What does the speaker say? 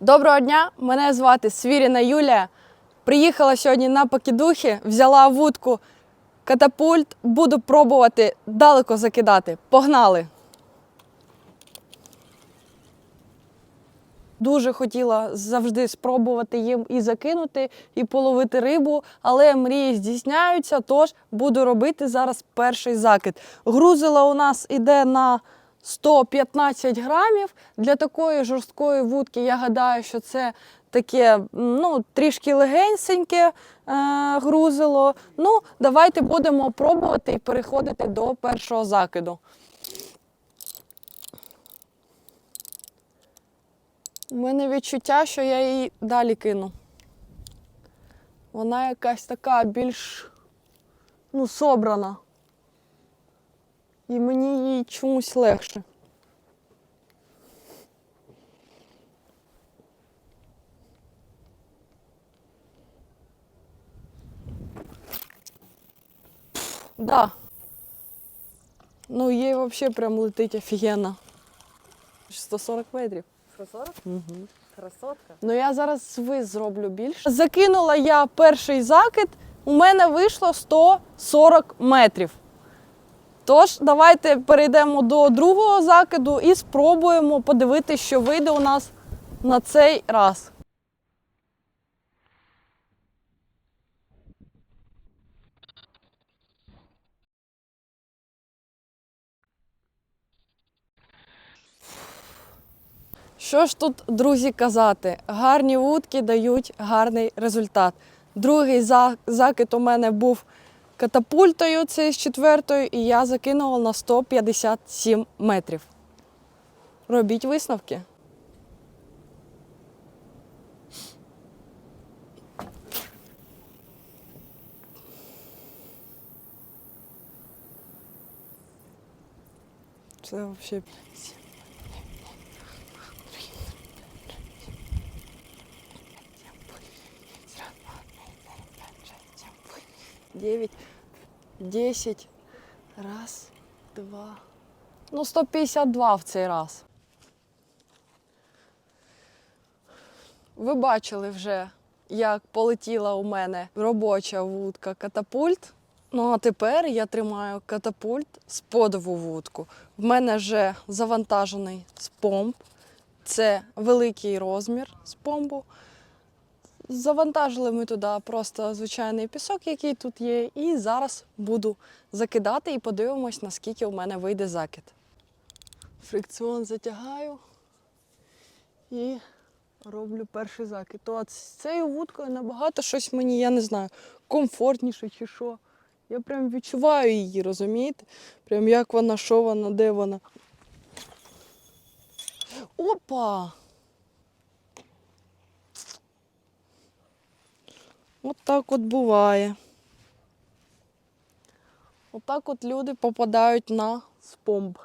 Доброго дня! Мене звати Свіріна Юлія. Приїхала сьогодні на Покідухи, взяла вудку катапульт, буду пробувати далеко закидати. Погнали! Дуже хотіла завжди спробувати їм і закинути, і половити рибу, але мрії здійсняються, тож буду робити зараз перший закид. Грузила у нас іде на 115 грамів. Для такої жорсткої вудки я гадаю, що це таке ну, трішки легеньсеньке е, грузило. Ну, давайте будемо пробувати і переходити до першого закиду. У мене відчуття, що я її далі кину. Вона якась така більш ну, собрана. І мені їй чомусь легше. Да. Ну, їй взагалі прям летить офігенно. 140 метрів. 140? Угу. Красотка. Ну я зараз свиз зроблю більше. Закинула я перший закид, у мене вийшло 140 метрів. Тож, давайте перейдемо до другого закиду і спробуємо подивитися, що вийде у нас на цей раз. Що ж тут, друзі, казати? Гарні вудки дають гарний результат. Другий закид у мене був катапультою, це з четвертою, і я закинула на 157 метрів. Робіть висновки. Це взагалі. 9, 10. Раз, два. Ну, 152 в цей раз. Ви бачили вже, як полетіла у мене робоча вудка катапульт. Ну а тепер я тримаю катапульт з подову вудку. В мене вже завантажений спомб. Це великий розмір спомбу. Завантажили ми туди просто звичайний пісок, який тут є, і зараз буду закидати і подивимось, наскільки у мене вийде закид. Фрикціон затягаю і роблю перший закид. То з цією вудкою набагато щось мені, я не знаю, комфортніше чи що. Я прям відчуваю її, розумієте? Прям як вона, що вона, де вона. Опа! От от буває. Отак от люди попадають на спомб.